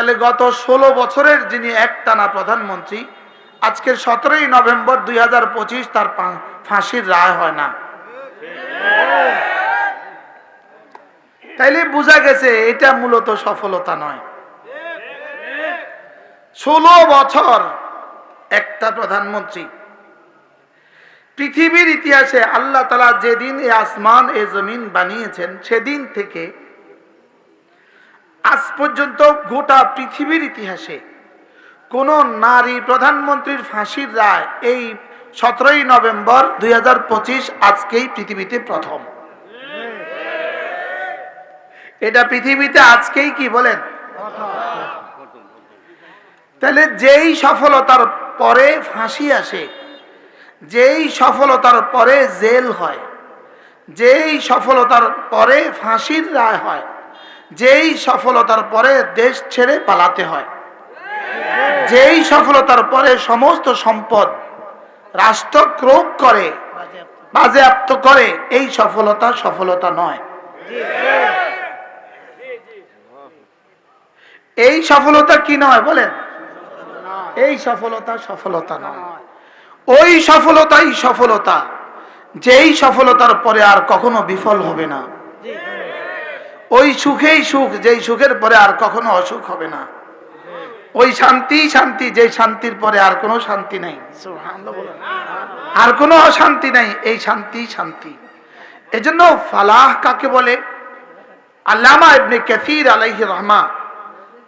তাহলে গত ষোলো বছরের যিনি একটানা প্রধানমন্ত্রী, আজকের সতেরোই নভেম্বর দুই তার ফাঁসির রায় হয় না। তাইলে বোঝা গেছে এটা মূলত সফলতা নয়। ষোলো বছর একটা প্রধানমন্ত্রী। পৃথিবীর ইতিহাসে আল্লাহ তালা যেদিন এ আসমান, এ জমিন বানিয়েছেন, সেদিন থেকে পর্যন্ত গোটা পৃথিবীর ইতিহাসে কোন নারী প্রধানমন্ত্রীর ফাঁসির রায় এই সতেরোই নভেম্বর দুই আজকেই পৃথিবীতে প্রথম। এটা পৃথিবীতে আজকেই কি বলেন? তাহলে যেই সফলতার পরে ফাঁসি আসে, যেই সফলতার পরে জেল হয়, যেই সফলতার পরে ফাঁসির রায় হয় যেই সফলতার পরে দেশ ছেড়ে পালাতে হয়। যেই সফলতার পরে সমস্ত সম্পদ রাষ্ট্র ক্রোধ করে, বাজেয়াপ্ত করে, এই সফলতা সফলতা নয়। এই সফলতা কি নয় বলেন? এই সফলতা সফলতা নয়। ওই সফলতাই সফলতা। যেই সফলতার পরে আর কখনো বিফল হবে না। ওই সুখেই সুখ, যেই সুখের পরে আর কখনো অসুখ হবে না। ওই শান্তি শান্তি যে শান্তির পরে আর কোনো শান্তি নাই। আর কোনো অশান্তি নাই, এই শান্তি শান্তি। এজন্য ফালাহ কাকে বলে? আল্লামা ইবনে কাসির আলাইহি রহমা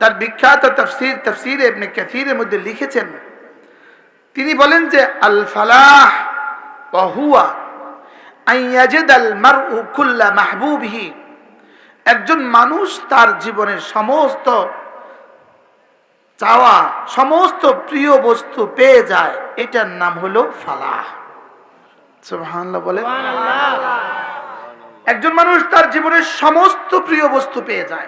তার বিখ্যাত তফসির তফসির ইবনে কাসিরের মধ্যে লিখেছেন, তিনি বলেন যে, আল ফালাহ ওয়া আন ইয়াজিদাল মারউ কুল্লা মাহবুবিহি। একজন মানুষ তার জীবনের সমস্ত চাওয়া সমস্ত প্রিয় বস্তু পেয়ে যায়। এটার নাম হলো ফালাহ। বলে একজন মানুষ তার জীবনের সমস্ত প্রিয় বস্তু পেয়ে যায়।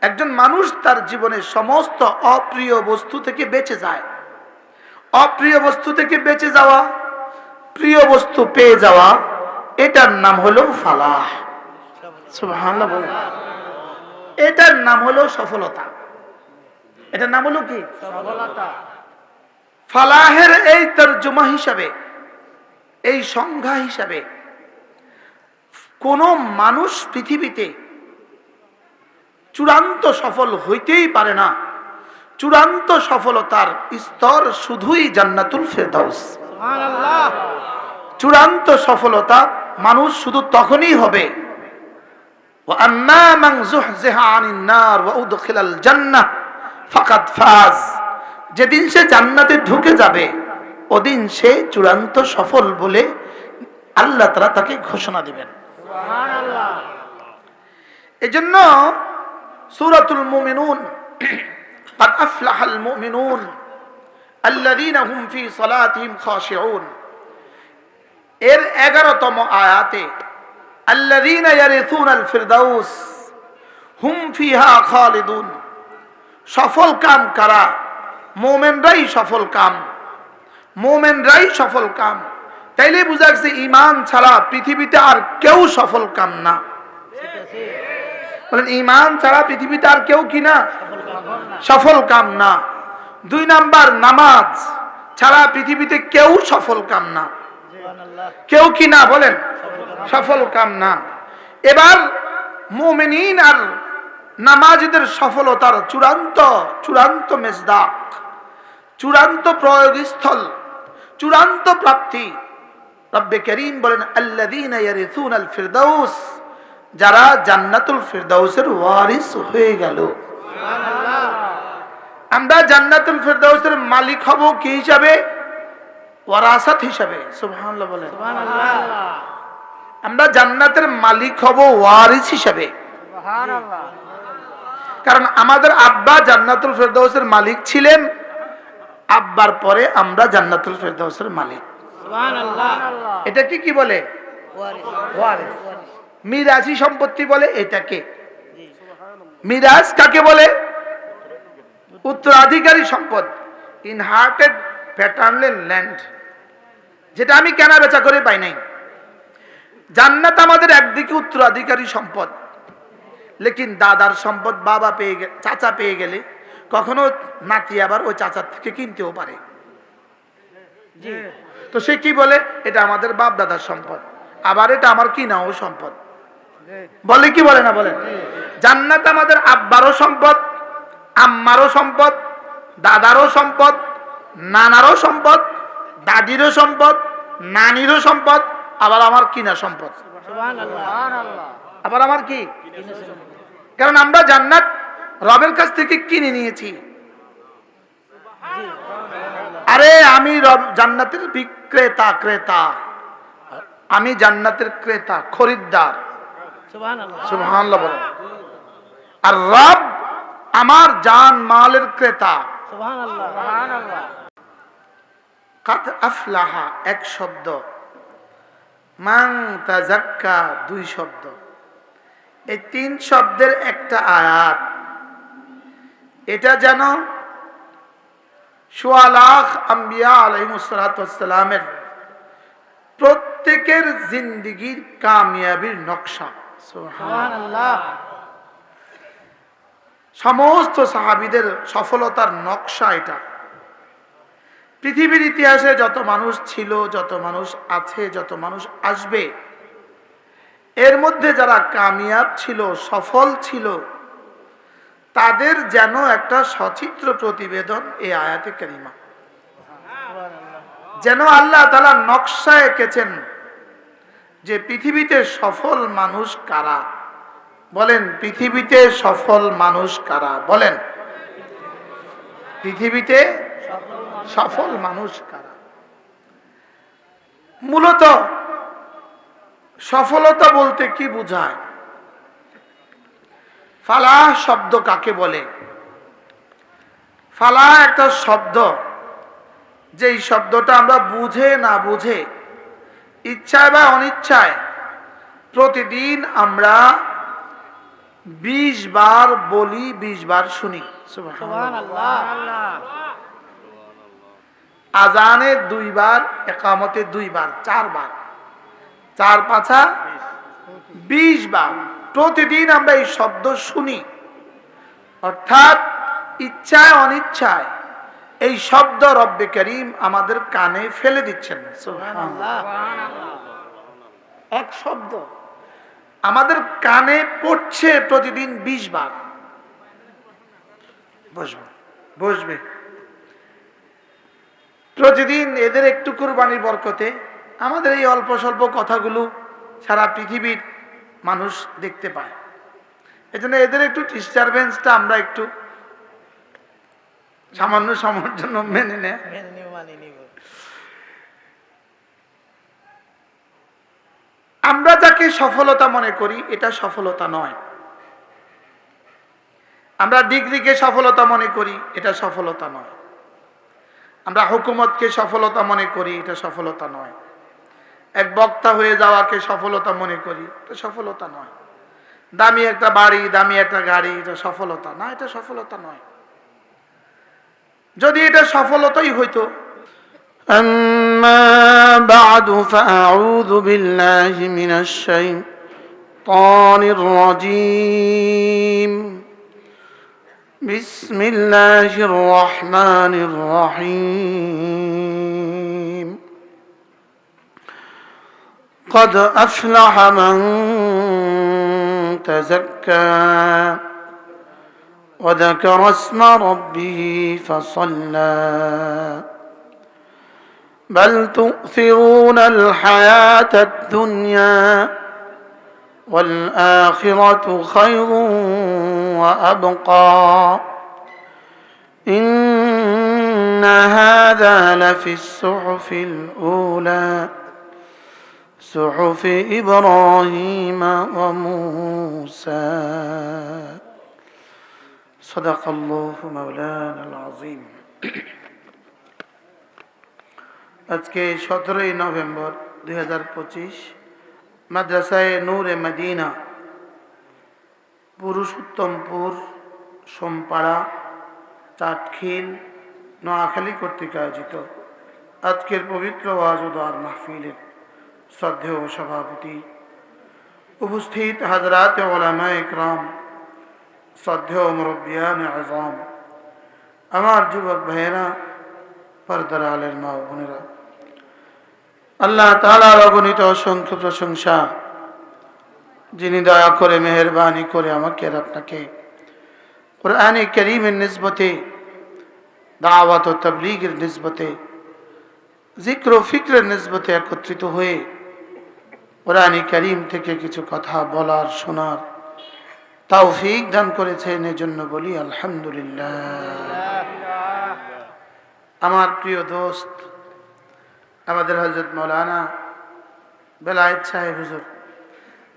একজন মানুষ তার জীবনের সমস্ত অপ্রিয় বস্তু থেকে বেঁচে যায়। অপ্রিয় বস্তু থেকে বেঁচে যাওয়া প্রিয় বস্তু পেয়ে যাওয়া এটার নাম হলো ফালাহ। এটার নাম হলো সফলতা। এটার নাম হলো কি? ফালাহের এই তর্জমা হিসাবে এই সংজ্ঞা হিসাবে কোন মানুষ পৃথিবীতে চূড়ান্ত সফল হইতেই পারে না। চূড়ান্ত সফলতার স্তর শুধুই জান্নাতুল ফেরদাউস। চূড়ান্ত সফলতা মানুষ শুধু তখনই হবে وأما من زحزح عن النار وأدخل الجنة فقد فاز যেদিন সে জান্নাতে ঢুকে যাবে ওদিন সে চূড়ান্ত সফল বলে আল্লাহ তারা তাকে ঘোষণা দিবেন এজন্য সূরাতুল মুমিনুন قد أفلح المؤمنون এর এগারোতম আয়াতে খালিদুন। সফল কাম কারা? মোমেনরাই সফল কাম। মোমেনরাই সফল কাম। তাইলে বুঝা গেছে ইমান ছাড়া পৃথিবীতে আর কেউ সফল কাম না। ইমান ছাড়া পৃথিবীতে আর কেউ কি না? সফল কাম না। দুই নাম্বার নামাজ ছাড়া পৃথিবীতে কেউ সফল কাম না। কেউ কি না বলেন? সফল কাম না। এবার মোমেনিন আর নামাজিদের সফলতার চূড়ান্ত চূড়ান্ত মেজদাক চূড়ান্ত প্রয়োগস্থল চূড়ান্ত প্রাপ্তি। রব্বে করিম বলেন ইয়ারিসুনাল ফিরদাউস যারা জান্নাতুল ফিরদাউসের ওয়ারিস হয়ে গেল। আমরা জান্নাতুল ফিরদাউসের মালিক হব কি হিসাবে? ওয়ারাসাত হিসাবে। সুবহানাল্লাহ বলেন। সুবহানাল্লাহ। আমরা জান্নাতের মালিক হব ওয়ারিস হিসাবে। কারণ আমাদের আব্বা জান্নাতুল ফেরদৌসের মালিক ছিলেন আব্বার পরে আমরা জান্নাতুল ফেরদৌসের মালিক। এটাকে কি বলে? ওয়ারিস। মিরাজি সম্পত্তি বলে এটাকে। মিরাজ কাকে বলে? উত্তরাধিকারী সম্পদ ইনহার্টেড প্যাটার্নলেন ল্যান্ড যেটা আমি কেনা বেচা করে পাই নাই। জান্নাত আমাদের একদিকে উত্তরাধিকারী সম্পদ, লেকিন দাদার সম্পদ বাবা পেয়ে গে, চাচা পেয়ে গেলে কখনো নাতি আবার ওই চাচার থেকে কিনতেও পারে। তো সে কি বলে? এটা আমাদের বাপ দাদার সম্পদ, আবার এটা আমার কিনাও সম্পদ। বলে কি বলে না বলেন জান্নাত আমাদের আব্বারও সম্পদ আম্মারও সম্পদ, দাদারও সম্পদ, নানারও সম্পদ, দাদিরও সম্পদ, নানিরও সম্পদ, আবার আমার কিনা সম্পদ। আবার আমার কি? কারণ আমরা জান্নাত রবের কাছ থেকে কিনে নিয়েছি। আরে আমি জান্নাতের বিক্রেতা, ক্রেতা। আমি জান্নাতের ক্রেতা, খরিদ্দার। সুবহানাল্লাহ আর রব আমার জান মালের ক্রেতা। কাত আফলাহা এক শব্দ। মাং তাজাক্কা দুই শব্দ। এই তিন শব্দের একটা আয়াত। এটা যেন সোয়া লাখ আম্বিয়া আলহিমসালামের প্রত্যেকের জিন্দিগির কামিয়াবির নকশা। সুবহানাল্লাহ। সমস্ত সাহাবিদের সফলতার নকশা এটা। পৃথিবীর ইতিহাসে যত মানুষ ছিল, যত মানুষ আছে, যত মানুষ আসবে, এর মধ্যে যারা কামিয়াব ছিল, সফল ছিল, তাদের যেন একটা সচিত্র প্রতিবেদন এই আয়াতে কারিমা। যেন আল্লাহ তালা নকশা এঁকেছেন যে পৃথিবীতে সফল মানুষ কারা? বলেন, পৃথিবীতে সফল মানুষ কারা? বলেন, পৃথিবীতে সফল মানুষ কারা? মূলত সফলতা বলতে কি বোঝায়? ফালাহ শব্দ কাকে বলে? ফালাহ একটা শব্দ, যেই শব্দটা আমরা বুঝে না বুঝে, ইচ্ছায় বা অনিচ্ছায়, প্রতিদিন আমরা বিশ বার বলি বিশ বার শুনি। আজানে দুইবার একামতে দুইবার চারবার চার পাঁচা বিশ বার। প্রতিদিন আমরা এই শব্দ শুনি। অর্থাৎ ইচ্ছায় অনিচ্ছায় এই শব্দ রব্বে করিম আমাদের কানে ফেলে দিচ্ছেন। এক শব্দ। আমাদের কানে পড়ছে প্রতিদিন বিশ বার বসবে বসবে। প্রতিদিন এদের একটু কুরবানির বরকতে আমাদের এই অল্প স্বল্প কথাগুলো সারা পৃথিবীর মানুষ দেখতে পায়। এজন্য এদের একটু ডিস্টারবেন্সটা আমরা একটু সামান্য সময়ের জন্য মেনে নেয়। আমরা যাকে সফলতা মনে করি, এটা সফলতা নয়। আমরা ডিগ্রিকে সফলতা মনে করি, এটা সফলতা নয়। আমরা হুকুমতকে সফলতা মনে করি, এটা সফলতা নয়। এক বক্তা হয়ে যাওয়াকে সফলতা মনে করি, এটা সফলতা নয়। দামি একটা বাড়ি, দামি একটা গাড়ি, এটা সফলতা না, এটা সফলতা নয়। যদি এটা সফলতাই হইতো أما بعد فأعوذ بالله من الشيطان الرجيم. بسم الله الرحمن الرحيم. قد أفلح من تزكى وذكر اسم ربه فصلى. بل تؤثرون الحياة الدنيا والآخرة خير وأبقى. إن هذا لفي الصحف الأولى صحف إبراهيم وموسى. صدق الله مولانا العظيم. আজকে সতেরোই নভেম্বর দুই হাজার পঁচিশ, মাদ্রাসায় নূরে মদিনা, পুরুষোত্তমপুর, সোমপাড়া চাটখিল নোয়াখালী কর্তৃক আয়োজিত আজকের পবিত্র ওয়াজুদার মাহফিলের শ্রদ্ধেয় সভাপতি উপস্থিত হাজরাত ওলামা ইকরাম শ্রদ্ধেয় মুরব্বিয়ান আজম, আমার যুবক ভাইয়েরা, পর্দার আলের মা বোনেরা। আল্লাহ তালার অগণিত অসংখ্য প্রশংসা, যিনি দয়া করে, মেহরবানি করে আমাকে আর আপনাকে কোরআনে করিমের নিসবতে, দাওয়াত ও তবলিগের নিসবতে জিক্র ফিক্রের নিসবতে একত্রিত হয়ে কোরআনে করিম থেকে কিছু কথা বলার, শোনার তৌফিক দান করেছেন। এজন্য বলি আলহামদুলিল্লাহ। আমার প্রিয় দোস্ত আমাদের হজরত মৌলানা বেলায়েত সাহেব হুজুর,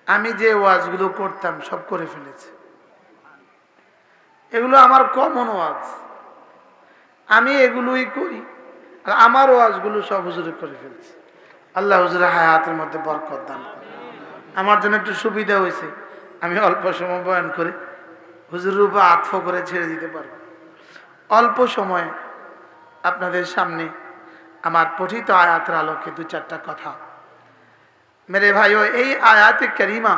আমি যে ওয়াজগুলো করতাম সব করে ফেলেছি। এগুলো আমার কমন ওয়াজ। আমি এগুলোই করি, আর আমার ওয়াজগুলো সব হুজুরে করে ফেলছি। আল্লাহ হুজুরের হায়াতের মধ্যে বরকত দান আমার জন্য একটু সুবিধা হয়েছে, আমি অল্প সময় বয়ান করে হুজুরের উপর আত্ম করে ছেড়ে দিতে পারব। অল্প সময়ে আপনাদের সামনে আমার পঠিত আয়াতের আলোকে দু চারটা কথা। মেরে ভাইও এই আয়াতে করিমা